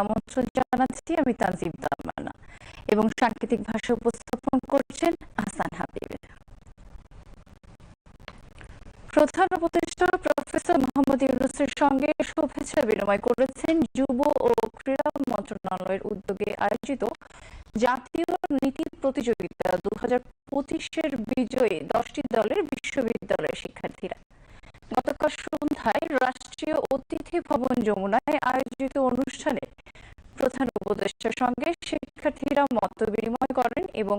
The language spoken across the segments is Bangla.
আমন্ত্রণ জানাচ্ছি আমি তানজিম তামান্না এবং সাংকেতিক ভাষা উপস্থাপন করছেন আহসান হাবিব। প্রধান উপদেষ্টা প্রফেসর মোহাম্মদ ইউনুসের সঙ্গে শুভেচ্ছা বিনিময় করেছেন যুব ও ক্রীড়া মন্ত্রণালয়ের উদ্যোগে আয়োজিত জাতীয় নীতি প্রতিযোগিতা দু হাজার পঁচিশের বিজয়ী দশটি দলের বিশ্ববিদ্যালয়ের শিক্ষার্থীরা। গতকাল সন্ধ্যায় রাষ্ট্রীয় অতিথি ভবন যমুনায় আয়োজিত অনুষ্ঠানে প্রধান উপদেষ্টার সঙ্গে শিক্ষার্থীরা মত বিনিময় করেন এবং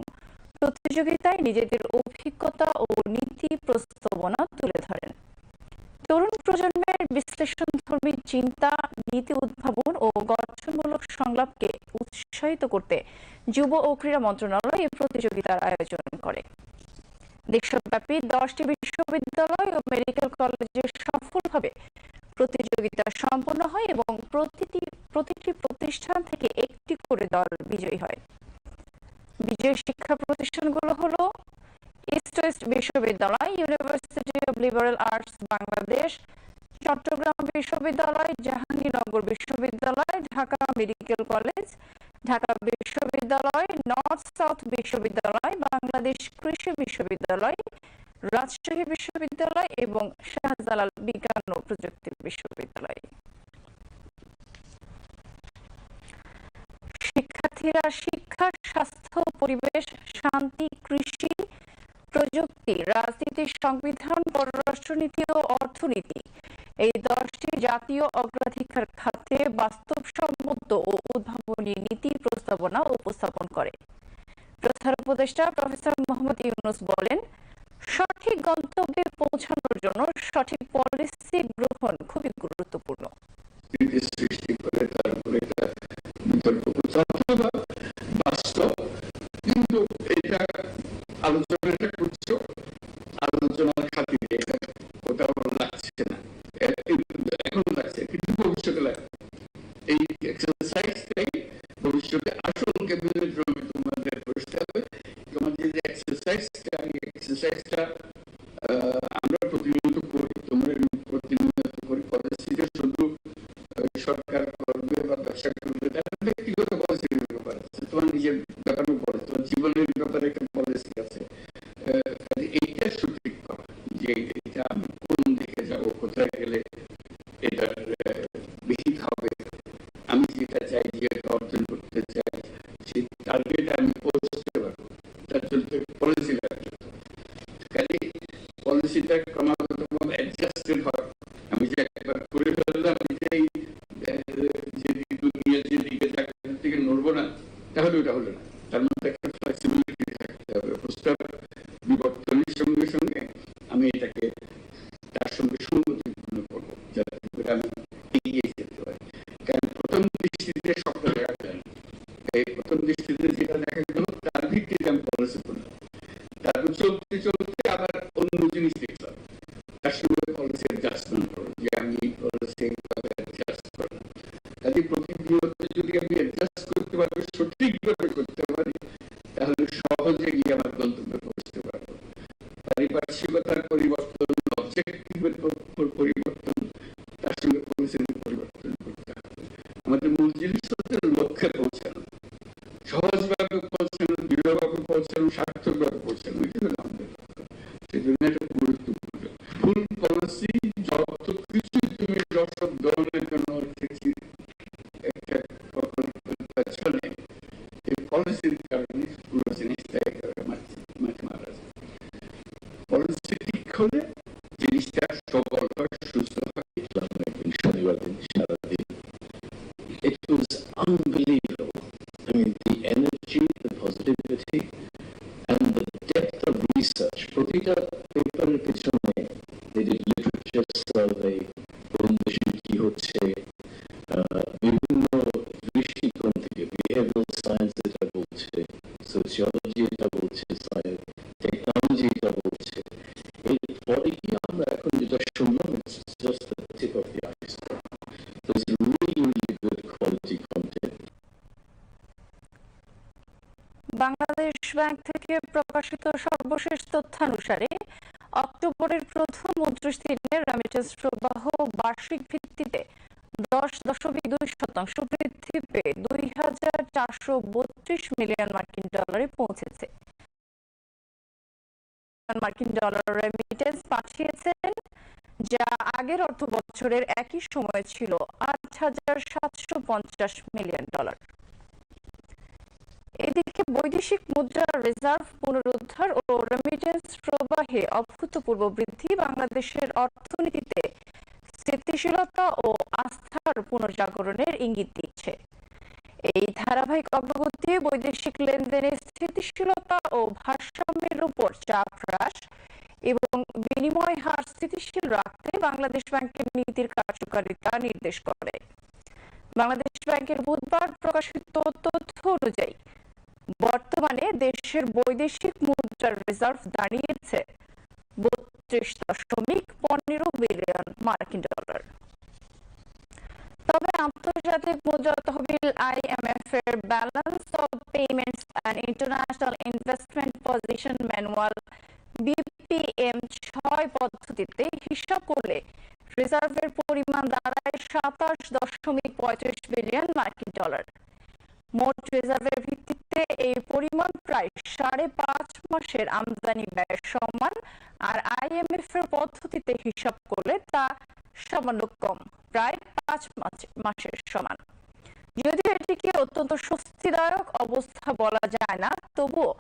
প্রতিযোগিতায় নিজেদের অভিজ্ঞতা ও নীতি প্রস্তাবনা তুলে ধরেন। তরুণ প্রজন্মের বিশ্লেষণধর্মী চিন্তা, নীতি উদ্ভাবন ও গঠনমূলক সংলাপকে উৎসাহিত করতে যুব ও ক্রীড়া মন্ত্রণালয় এই প্রতিযোগিতার আয়োজন করে। দেশব্যাপী দশটি বিশ্ববিদ্যালয় ও মেডিকেল কলেজে সফলভাবে প্রতিযোগিতা সম্পন্ন হয় এবং প্রতিটি প্রতিটি প্রতিষ্ঠান থেকে একটি করে দল বিজয়ী হয়। বিজয়ী শিক্ষা প্রতিষ্ঠানগুলো হলো ইস্ট ওয়েস্ট বিশ্ববিদ্যালয়, University of Liberal Arts Bangladesh, Chattogram বিশ্ববিদ্যালয়, জাহাঙ্গীরনগর বিশ্ববিদ্যালয়, ঢাকা মেডিকেল কলেজ ঢাকা বিশ্ববিদ্যালয়, নর্থ সাউথ বিশ্ববিদ্যালয়, বাংলাদেশ কৃষি বিশ্ববিদ্যালয়, রাজশাহী বিশ্ববিদ্যালয় এবং শাহজালাল বিজ্ঞান ও প্রযুক্তি বিশ্ববিদ্যালয়। শিক্ষার্থীরা শিক্ষা, স্বাস্থ্য, পরিবেশ, শান্তি, কৃষি প্রযুক্তি, রাজনীতি, সংবিধান, পররাষ্ট্রনীতি ও অর্থনীতি। এই দশটি জাতীয় অগ্রাধিকার খাতে বাস্তবসম্মত ও উদ্ভাবনী নীতি প্রস্তাবনা উপস্থাপন করে। প্রধান উপদেষ্টা প্রফেসর মোহাম্মদ ইউনুস বলেন, সঠিক গন্তব্যে পৌঁছানোর জন্য সঠিক পলিসি গ্রহণ খুবই গুরুত্বপূর্ণ। সৃষ্টি করে তারপরে ব্যাংক থেকে প্রকাশিত সর্বশেষ তথ্যানুসারে অক্টোবরের প্রথম উনত্রিশ দিনে রেমিটেন্স প্রবাহ বার্ষিক ভিত্তিতে দশ দশমিক দুই শতাংশ বৃদ্ধি পেয়ে দুই হাজার চারশো বত্রিশ মিলিয়ন মার্কিন ডলারে পৌঁছেছে। মার্কিন ডলার রেমিটেন্স পাঠিয়েছেন, যা আগের অর্থ বছরের একই সময় ছিল আট হাজার সাতশো পঞ্চাশ মিলিয়ন ডলার। এদিকে বৈদেশিক মুদ্রা রিজার্ভ পুনরুদ্ধার ও রেমিটেন্স প্রবাহে অভূতপূর্ব বৃদ্ধি বাংলাদেশের অর্থনীতিতে স্থিতিশীলতা ও আস্থার পুনর্জাগরণের ইঙ্গিত দিচ্ছে। এই ধারাবাহিক অগ্রগতি বৈদেশিক লেনদেনে স্থিতিশীলতা ও ভারসাম্যের উপর চাপ হ্রাস এবং বিনিময় হার স্থিতিশীল রাখতে বাংলাদেশ ব্যাংকের নীতির কার্যকারিতা নির্দেশ করে। বাংলাদেশ ব্যাংকের বুধবার প্রকাশিত তথ্য অনুযায়ী বর্তমানে দেশের বৈদেশিক মুদ্রার রিজার্ভ দাঁড়িয়েছে বত্রিশ দশমিক পনেরো বিলিয়ন মার্কিন ডলার। তবে আন্তর্জাতিক মুদ্রা তহবিল আইএমএফ এর balance of payments and international investment position manual BPM ছয় পদ্ধতিতে হিসাব করলে রিজার্ভের পরিমাণ দাঁড়ায় সাতাশ দশমিক পঁয়ত্রিশ বিলিয়ন মার্কিন ডলার। মোট রিজার্ভের ভিত্তিতে এই পরিমাণ প্রায় সাড়ে পাঁচ মাসের আমদানি ব্যয় সমান, আর আইএমএফ এর পদ্ধতিতে হিসাব করলে তা সামান্য কম, প্রায় পাঁচ মাস- মাসের সমান। যদিও এটিকে অত্যন্ত স্বস্তিদায়ক অবস্থা বলা যায় না, তবুও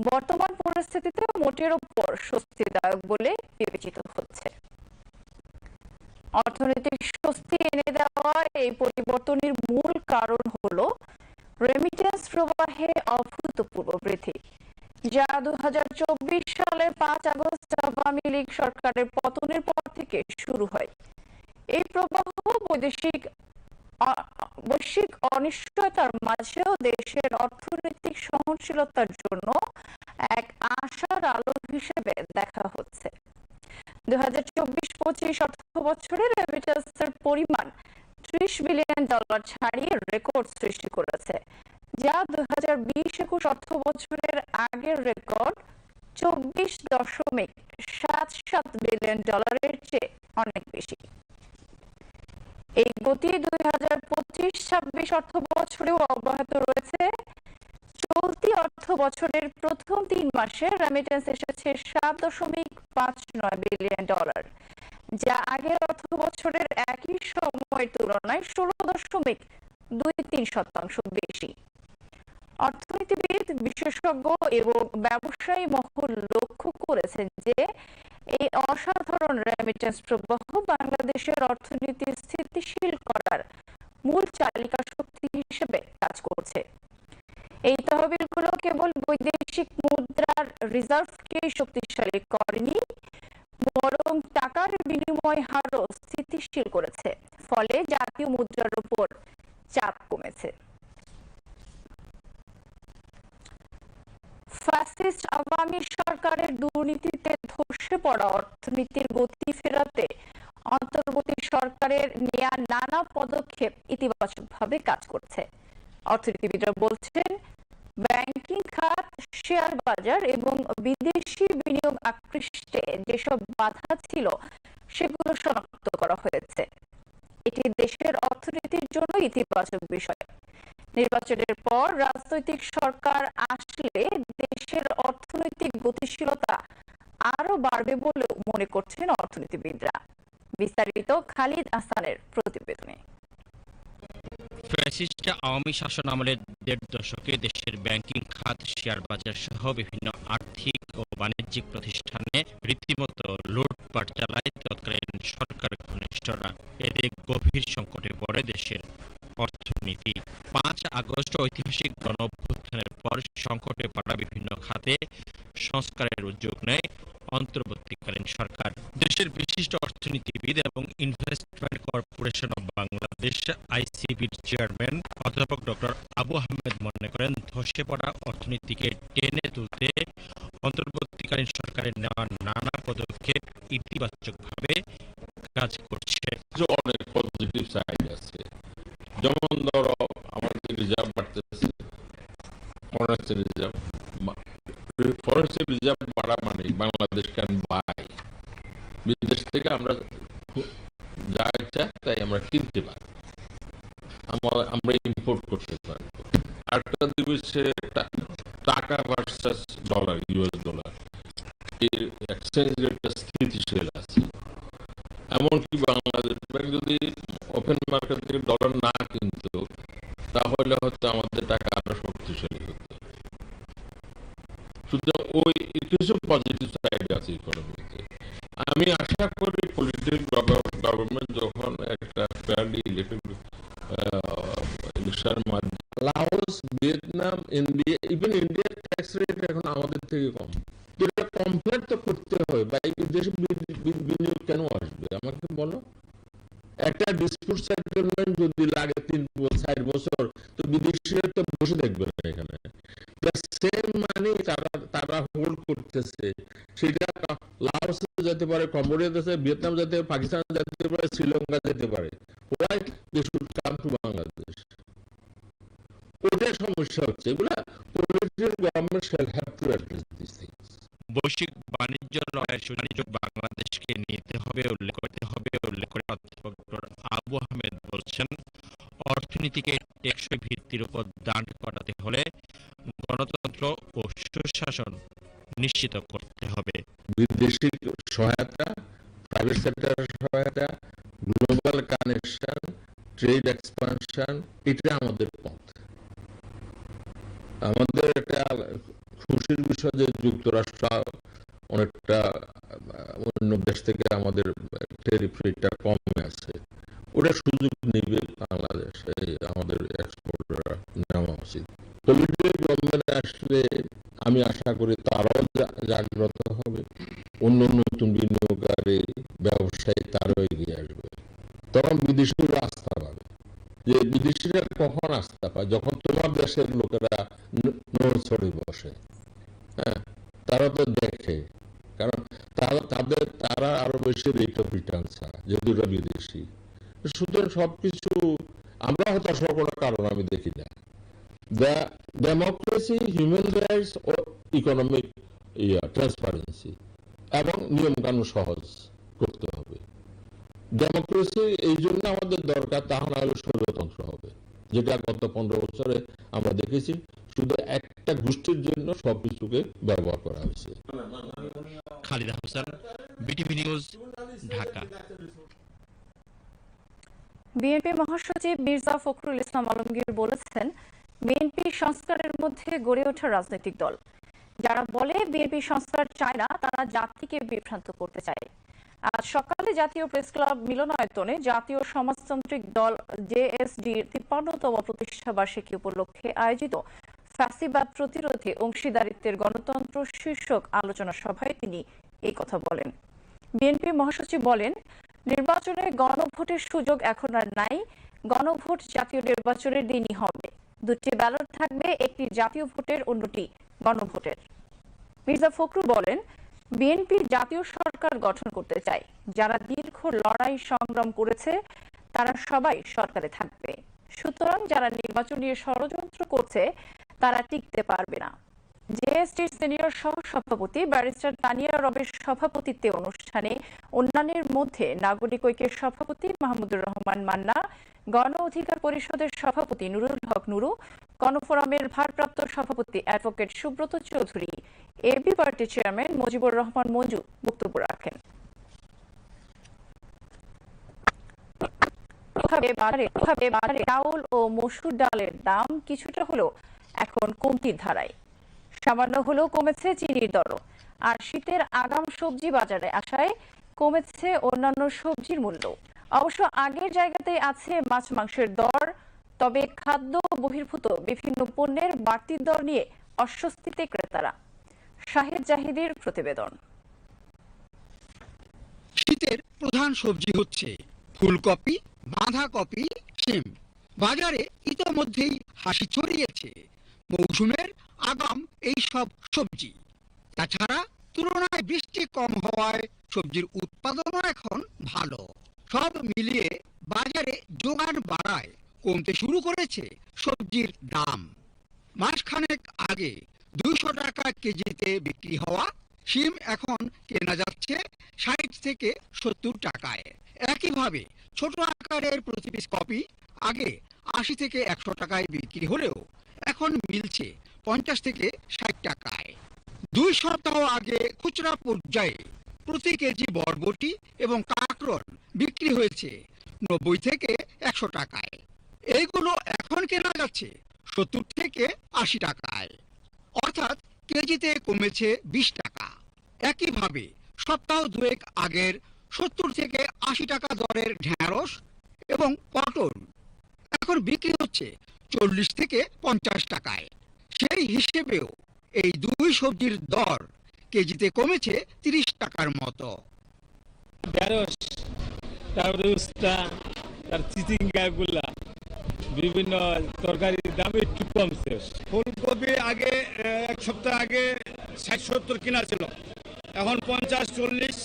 বর্তমান পরিস্থিতিতে মোটের ওপর স্বস্তিদায়ক বলে বিবেচিত হচ্ছে। অর্থনৈতিক স্বস্তি এনে দেওয়া এই পরিবর্তনের মূল কারণ হলো রেমিটেন্স প্রবাহে অভূতপূর্ব বৃদ্ধি। যা দু সালের পাঁচ আগস্ট আওয়ামী লীগ সরকারের পতনের পর থেকে শুরু হয়। এই প্রবাহ বৈদেশিক বৈশ্বিক অনিশ্চয়তার মাঝেও দেশের অর্থনৈতিক সহনশীলতার জন্য এক আশার আলো হিসেবে দেখা হচ্ছে। দুই হাজার চব্বিশ পঁচিশ অর্থ বছরে রেমিটেন্সের পরিমাণ ত্রিশ বিলিয়ন ডলার ছাড়িয়ে রেকর্ড সৃষ্টি করেছে, যা দুই হাজার বিশ একুশ অর্থ বছরের আগের রেকর্ড চব্বিশ দশমিক সাত সাত বিলিয়ন ডলারের চেয়ে অনেক বেশি। এই গতি দুই হাজার পঁচিশ ছাব্বিশ অর্থ বছরেও অব্যাহত রয়েছে। চলতি অর্থ বছরের প্রথম তিন মাসে রেমিটেন্স এসেছে সাত দশমিক পাঁচ নয় বিলিয়ন ডলার, যা আগের অর্থ বছরের একই সময়ের তুলনায় ষোলো দশমিক দুই তিন শতাংশ বেশি। অর্থনীতিবিদ, বিশেষজ্ঞ এবং ব্যবসায়ী মহল লক্ষ্য করেছেন যে এই অসাধারণ রেমিটেন্স প্রবাহ বাংলাদেশের অর্থনীতি স্থিতিশীল করার মূল চালিকা শক্তি হিসেবে কাজ করছে। এই তহবিলগুলো কেবল বৈদেশিক মুদ্রার রিজার্ভকে শক্তিশালী করেনি বরং টাকার বিনিময় হারও স্থিতিশীল করেছে, ফলে জাতীয় মুদ্রার উপর চাপ কমেছে। ফ্যাসিস্ট আওয়ামী সরকারের দুর্নীতিতে ধসে পড়া অর্থনীতির গতি ফেরাতে অন্তর্বর্তী সরকারের নেয়া নানা পদক্ষেপ ইতিবাচকভাবে কাজ করছে। অর্থনীতিবিদরা বলছেন ব্যাংকিং খাত, শেয়ার বাজার এবং বিদেশি বিনিয়োগ আকৃষ্টে যেসব বাধা ছিল, সেগুলো শনাক্ত করা হয়েছে। এটি দেশের অর্থনীতির জন্য ইতিবাচক বিষয়। নির্বাচনের পর রাজনৈতিক সরকার আসলে দেশের অর্থনৈতিক গতিশীলতা আরও বাড়বে বলেও মনে করছেন অর্থনীতিবিদরা। বিস্তারিত খালিদ আহসানের প্রতিবেদনে। ফ্যাসিস্ট আওয়ামী শাসন আমলের দেড় দশকে দেশের ব্যাংকিং খাত, শেয়ার বাজার সহ বিভিন্ন আর্থিক ও বাণিজ্যিক প্রতিষ্ঠানে রীতিমতো লুটপাট চালায় তৎকালীন সরকার ঘনিষ্ঠরা। এতে গভীর সংকটে পড়ে দেশের অর্থনীতি। পাঁচ আগস্ট ঐতিহাসিক গণ অভ্যুত্থানের পর সংকটে পড়া বিভিন্ন খাতে সংস্কারের উদ্যোগ নেয় অন্তর্বর্তীকালীন সরকার। দেশের বিশিষ্ট অর্থনীতিবিদ এবং ইনভেস্টমেন্ট কর্পোরেশন অব বাংলাদেশ আইসিবির চেয়ারম্যান, অধ্যাপক ডক্টর আবু আহমেদ মনে করেন, ধসে পড়া অর্থনীতিকে টেনে তুলতে অন্তর্বর্তীকালীন সরকারের নেওয়া নানা পদক্ষেপ ইতিবাচকভাবে কাজ করছে। অনেক পজিটিভ সাইড আছে। যেমন ধরো, আমাদের রিজার্ভ বাড়তেছে ফরেন্সিক রিজার্ভ ফরেন্সিক রিজার্ভ বাড়া মানে বাংলাদেশ ক্যান বাই বিদেশ থেকে আমরা জিনিসটা তাই আমরা কিনতে পারি। আমরা ইম্পোর্ট করতে পারি। আরেকটা দিবসে টাকা ভার্সাস ডলার ইউএস ডলার এর এক্সচেঞ্জ রেটটা স্থিতিশীল আছে। এমনকি বাংলাদেশ বসে দেখবে না এখানে। সেম মানি তারা হোল্ড করতেছে। সেটা যেতে পারে, কম্বোডিয়া যেতে ভিয়েতনাম যেতে পাকিস্তান যেতে পারে, শ্রীলঙ্কা যেতে পারে। Why they should come to Bangladesh ওটাই সমস্যা হচ্ছে। Political government shall have to address this things বৈশ্বিক বাণিজ্য সুযোগ বাংলাদেশকে নিতে হবে, উল্লেখ করতে হবে, উল্লেখ করে অধ্যাপক আবু আহমেদ বলছেন, অর্থনীতিকে টেকসই ভিত্তির উপর দাঁড় করাতে হলে গণতন্ত্র ও সুশাসন নিশ্চিত করতে হবে। বিদেশি সহায়তা প্রাইভেট সেক্টরের সহায়তা গ্লোবাল কানেকশন ট্রেড এক্সপানশন এটা আমাদের পথ। আমাদের একটা খুশির বিষয় যে যুক্তরাষ্ট্র অনেকটা, অন্য দেশ থেকে আমাদের টেরিফ রেটটা কমে আছে। ওটা সুযোগ নিবে বাংলাদেশ এই আমাদের এক্সপোর্টাররা নেওয়া উচিত পলিটিক্যাল গভর্নমেন্ট আসলে আমি আশা করি তারাও জাগ্রত হবে। অন্য নতুন বিনিয়োগকারী, ব্যবসায়ী তারাও এগিয়ে আসবে। তখন বিদেশিরা আস্থা পাবে। যে বিদেশিরা কখন আস্থা পায়? যখন তোমার দেশের লোকেরা নড়ছড়ে বসে। হ্যাঁ? তারা তো দেখে। কারণ তারা, তাদের, তারা আরও বেশি রেট অফ রিটার্ন চায় যেহেতু বিদেশি। সুতরাং সবকিছু, আমরা হতাশার কোনো কারণ আমি দেখি না। The democracy, human rights ও ইকোনমিক ইয়া ট্রান্সপারেন্সি এবং নিয়ম কানুন সহজ করতে হবে। ডেমোক্রেসি এই জন্য আমাদের দরকার তা না হলে স্বৈরতন্ত্র হবে। যেটা গত পনেরো বছরে আমরা দেখেছি শুধু একটা গোষ্ঠীর জন্য সবকিছুকে ব্যবহার করা হয়েছে। Khalida Hossain BTV news Dhaka. BNP মহাসচিব মির্জা ফখরুল ইসলাম আলমগীর বলেছেন বিএনপি সংস্কারের মধ্যে গড়ে ওঠা রাজনৈতিক দল। যারা বলে বিএনপি সংস্কার চায় না, তারা জাতিকে বিভ্রান্ত করতে চায়। আজ সকালে জাতীয় প্রেস ক্লাব মিলনায়তনে জাতীয় সমাজতান্ত্রিক দল জেএসডির তিপ্পান্নতম প্রতিষ্ঠা বার্ষিকী উপলক্ষে আয়োজিত ফ্যাসিবাদ প্রতিরোধে অংশীদারিত্বের গণতন্ত্র শীর্ষক আলোচনা সভায় তিনি এই কথা বলেন। বিএনপি মহাসচিব বলেন, নির্বাচনে গণভোটের সুযোগ এখন আর নাই, গণভোট জাতীয় নির্বাচনের দিনই হবে। দুটি ব্যালট থাকবে, একটি জাতীয় ভোটের, অন্যটি গণভোটের। মির্জা ফখরুল বলেন বিএনপি জাতীয় সরকার গঠন করতে চায়। যারা দীর্ঘ লড়াই সংগ্রাম করেছে, তারা সবাই সরকারে থাকবে। সুতরাং যারা নির্বাচন নিয়ে ষড়যন্ত্র করছে, তারা টিকতে পারবে না। জেএসটির সিনিয়র সহ সভাপতি ব্যারিস্টার তানিয়া রবের সভাপতিত্বে অনুষ্ঠানে অন্যান্যের মধ্যে নাগরিক ঐক্যের সভাপতি মাহমুদুর রহমান মান্না গণ অধিকার পরিষদের সভাপতি নুরুল হক নুরু, গণফোরামের ভারপ্রাপ্ত সভাপতি advocate Subrata Chowdhury AB party chairman Mujibur Rahman Manju বক্তব্য রাখেন। চাউল ও মসুর ডালের দাম কিছুটা হলেও এখন কমতির ধারায়। সামান্য হলেও কমেছে চিনির দরও। আর শীতের আগাম সবজি বাজারে আসায় কমেছে অন্যান্য সবজির মূল্য অবশ্য আগের জায়গাতেই আছে মাছ মাংসের দর, তবে খাদ্য বহির্ভূত বিভিন্ন পণ্যের বাড়তি দর নিয়ে অস্বস্তিতে ক্রেতারা। শাহেদ জাহিদের প্রতিবেদন। শীতের প্রধান সবজি হচ্ছে ফুলকপি, বাঁধাকপি, শিম। বাজারে ইতোমধ্যেই হাসি ছড়িয়েছে। মৌসুমের আগাম এই সব সবজি। তাছাড়া তুলনায় বৃষ্টি কম হওয়ায় সবজির উৎপাদনও এখন ভালো। সব মিলিয়ে বাজারে যোগান বাড়ায়, কমতে শুরু করেছে সবজির দাম। মাসখানেক আগে দুইশো টাকা কেজিতে বিক্রি হওয়া শিম এখন কেনা যাচ্ছে ষাট থেকে সত্তর টাকায়। একইভাবে ছোট আকারের প্রতি পিস কপি আগে আশি থেকে একশো টাকায় বিক্রি হলেও এখন মিলছে পঞ্চাশ থেকে ষাট টাকায়। দুই সপ্তাহ আগে খুচরা পর্যায়ে প্রতি কেজি বরবটি এবং কাঁকরোল বিক্রি হয়েছে নব্বই থেকে একশো টাকায়। এইগুলো এখন কেনা যাচ্ছে সত্তর থেকে আশি টাকায়। অর্থাৎ কেজিতে কমেছে বিশ টাকা। একইভাবে সপ্তাহ দুয়েক আগের সত্তর থেকে আশি টাকা দরের ঢেঁড়স এবং পটল এখন বিক্রি হচ্ছে চল্লিশ থেকে পঞ্চাশ টাকায়। সেই হিসেবেও এই দুই সবজির দর কেজিতে কমেছে তিরিশ টাকার মতো। ঢেঁড়স তারপরে উস্তা তার চিচিঙ্গা বিভিন্ন তরকারির দাম একটু কমছে। ফুলকপি আগে আহ, এক সপ্তাহ আগে ষাট সত্তর কিনা ছিল। এখন পঞ্চাশ চল্লিশ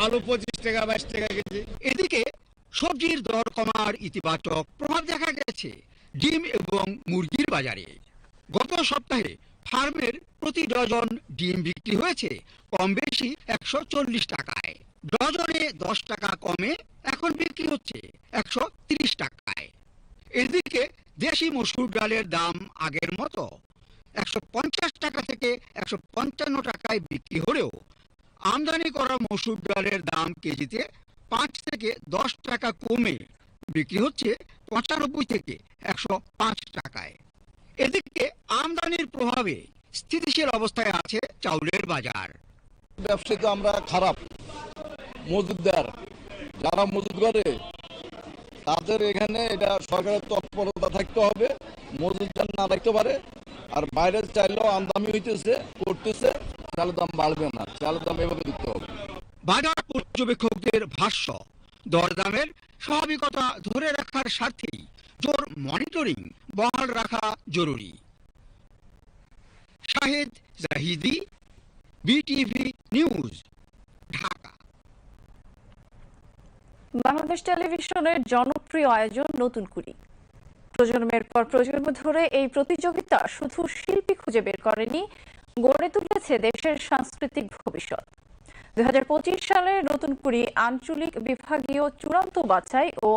আলু পঁচিশ টাকা বাইশ টাকা কেজি। এদিকে সবজির দর কমার ইতিবাচক প্রভাব দেখা গেছে। ডিম এবং মুরগির বাজারে। গত সপ্তাহে ফার্মের প্রতি ডজন ডিম বিক্রি হয়েছে, কম বেশি একশো চল্লিশ টাকায়। ডজনে দশ টাকা কমে এখন বিক্রি হচ্ছে একশো টাকায়। এদিকে দেশি মসুর ডালের দাম আগের মতো একশো পঞ্চাশ টাকা থেকে একশো পঞ্চান্ন টাকায় বিক্রি হলেও আমদানি করা মসুর ডালের দাম কেজিতে পাঁচ থেকে দশ টাকা কমে বিক্রি হচ্ছে পঁচানব্বই থেকে একশো পাঁচ টাকায়। এদিকে আমদানির প্রভাবে স্থিতিশীল অবস্থায় আছে চাউলের বাজার। ব্যবসায়ী আমরা খারাপ। মজুদদার যারা মজুদ করে তাদের এখানে এটা সরকারের তৎপরতা থাকতে হবে মজুদ যেন না রাখতে পারে। আর বাইরে চাইলেও আমদানি হইতেছে করতেছে চালের দাম বাড়বে না চালের দাম এভাবে দিতে হবে। বাজার পর্যবেক্ষকদের ভাষ্য দরদামের স্বাভাবিকতা ধরে রাখার স্বার্থেই জোর মনিটরিং বহাল রাখা জরুরি। Shahed Zahidi, BTV news, Dhaka. Bangladesh television জনপ্রিয় আয়োজন নতুন কুড়ি। প্রজন্মের পর প্রজন্ম ধরে এই প্রতিযোগিতা শুধু শিল্পী খুঁজে বের করেনি, গড়ে তুলেছে দেশের সাংস্কৃতিক ভবিষ্যৎ। দুই সালে নতুন কুড়ি আঞ্চলিক বিভাগীয় চূড়ান্ত বাছাই ও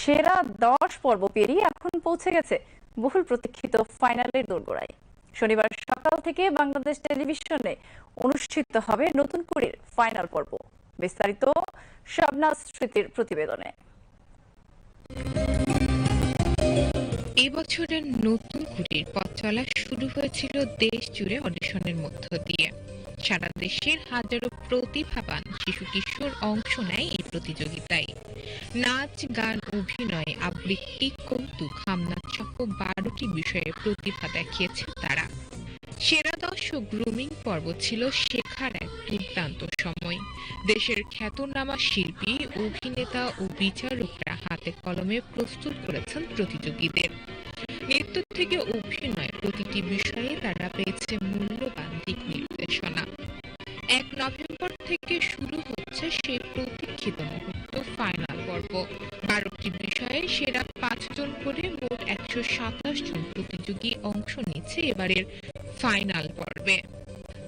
সেরা দশ পর্ব পেরিয়ে এখন পৌঁছে গেছে বহুল প্রতীক্ষিত ফাইনালের দোরগোড়ায়। শনিবার সকাল থেকে বাংলাদেশ টেলিভিশনে অনুষ্ঠিত হবে নতুন কুড়ির ফাইনাল পর্ব। বিস্তারিত শাবনাজ স্মৃতির প্রতিবেদনে। এবছরের নতুন কুড়ির পথ চলা শুরু হয়েছিল দেশ জুড়ে অডিশনের মধ্য দিয়ে। সারা দেশের হাজারো প্রতিভাবান শিশু কিশোর অংশ নেয় এই প্রতিযোগিতায়। নাচ, গান, অভিনয়, আবৃত্তি, কৌতুক, হামনাথ সহ বারোটি বিষয়ে প্রতিভা দেখিয়েছে তারা। সেরা দশ ও গ্রুমিং পর্ব ছিল শেখার এক দুর্দান্ত সময়। দেশের খ্যাতনামা শিল্পী, অভিনেতা ও বিচারকরা হাতে কলমে প্রস্তুত করেছেন প্রতিযোগীদের। নৃত্য থেকে অভিনয় প্রতিটি বিষয়ে থেকে শুরু হচ্ছে সেই প্রতীক্ষিত মুহূর্ত ফাইনাল পর্ব। বারোটি বিষয়ে সেরা পাঁচজন করে মোট একশো সাতাশ জন প্রতিযোগী অংশ নিচ্ছে এবারের ফাইনাল পর্বে।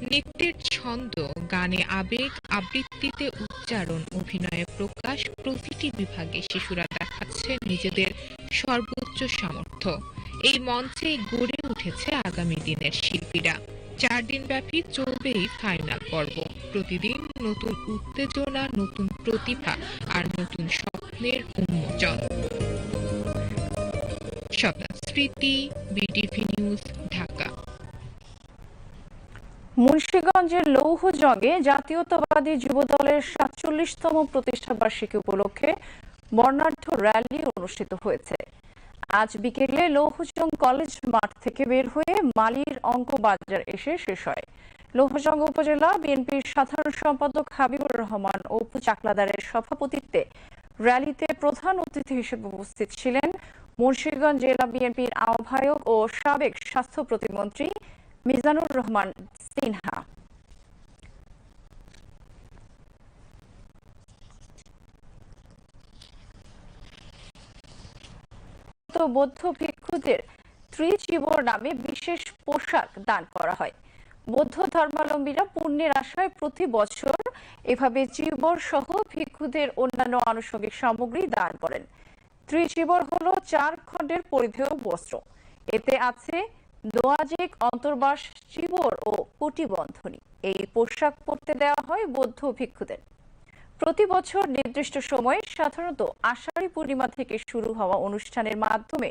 নৃত্যের ছন্দ, গানে আবেগ, আবৃত্তিতে উচ্চারণ, অভিনয়ে প্রকাশ প্রতিটি বিভাগে শিশুরা দেখাচ্ছে নিজেদের সর্বোচ্চ সামর্থ্য। এই মঞ্চে গড়ে উঠেছে আগামী দিনের শিল্পীরা। চার দিন ব্যাপী চলবে এই ফাইনাল পর্ব। প্রতিদিন নতুন উত্তেজনা, নতুন প্রতিভা আর নতুন স্বপ্নের উন্মোচন। স্মৃতি বিটিভি নিউজ ঢাকা। মুন্সিগঞ্জের লৌহজঙ্গে জাতীয়তাবাদী যুবদলের সাতচল্লিশতম প্রতিষ্ঠাবার্ষিকী উপলক্ষে বর্ণাঢ্য র্যালি অনুষ্ঠিত হয়েছে। আজ বিকেলে লৌহজং কলেজ মাঠ থেকে বের হয়ে মালির অঙ্ক বাজার এসে শেষ হয়। লৌহজং উপজেলা বিএনপির সাধারণ সম্পাদক হাবিবুর রহমান ও চাকলাদারের সভাপতিত্বে র্যালিতে প্রধান অতিথি হিসেবে উপস্থিত ছিলেন মুন্সিগঞ্জ জেলা বিএনপির আহ্বায়ক ও সাবেক স্বাস্থ্য প্রতিমন্ত্রী মিজানুর রহমান সিনহা। বৌদ্ধ ভিক্ষুদের ত্রিজীবর নামে বিশেষ পোশাক দান করা হয়। বৌদ্ধ ধর্মাবলম্বীরা পুণ্যের আশায় প্রতি বছর এভাবে জীবর সহ ভিক্ষুদের অন্যান্য আনুষঙ্গিক সামগ্রী দান করেন। ত্রিচিবর হলো চার খণ্ডের পরিধেয় বস্ত্র। এতে আছে দোয়াজেক অন্তর্বাস চিবর ও কুটিবন্ধনী এই পোশাক পরতে দেওয়া হয় বৌদ্ধ ভিক্ষুদের। প্রতি বছর নির্দিষ্ট সময়ে সাধারণত আষাঢ়ী পূর্ণিমা থেকে শুরু হওয়া অনুষ্ঠানের মাধ্যমে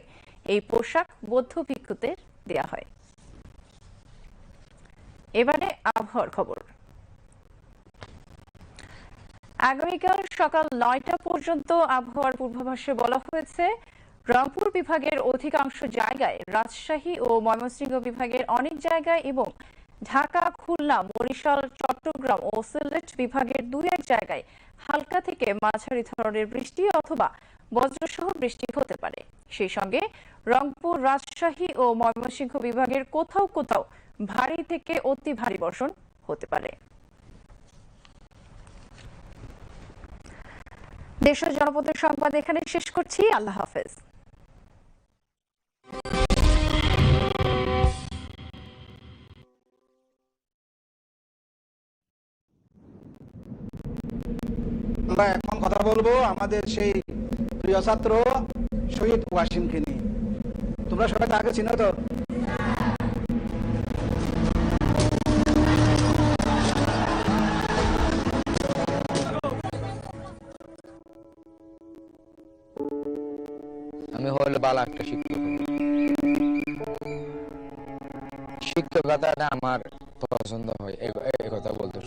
এই পোশাক বৌদ্ধ ভিক্ষুদের দেওয়া হয়। এবারে আবহাওয়ার খবর। আগামীকাল সকাল নয়টা পর্যন্ত আবহাওয়ার পূর্বাভাসে বলা হয়েছে, রংপুর বিভাগের অধিকাংশ জায়গায় রাজশাহী ও ময়মনসিংহ বিভাগের অনেক জায়গায় এবং ঢাকা, খুলনা, বরিশাল, চট্টগ্রাম ও সিলেট বিভাগের দুই এক জায়গায় হালকা থেকে মাঝারি ধরনের বৃষ্টি অথবা বজ্রসহ বৃষ্টি হতে পারে। সেই সঙ্গে রংপুর, রাজশাহী ও ময়মনসিংহ বিভাগের কোথাও কোথাও ভারী থেকে অতি ভারী বর্ষণ হতে পারে। দেশ জনপদের সংবাদ এখানে শেষ করছি। আল্লাহ হাফেজ। আমরা এখন কথা বলব আমাদের সেই প্রিয় ছাত্র শহীদ ওয়াসিমকে নিয়ে। তোমরা সবাই তাকে চিনো তো? আমি হলে ভালো একটা শিক্ষক। শিক্ষকতাটা আমার পছন্দ হয়, এ- এ কথা বলতে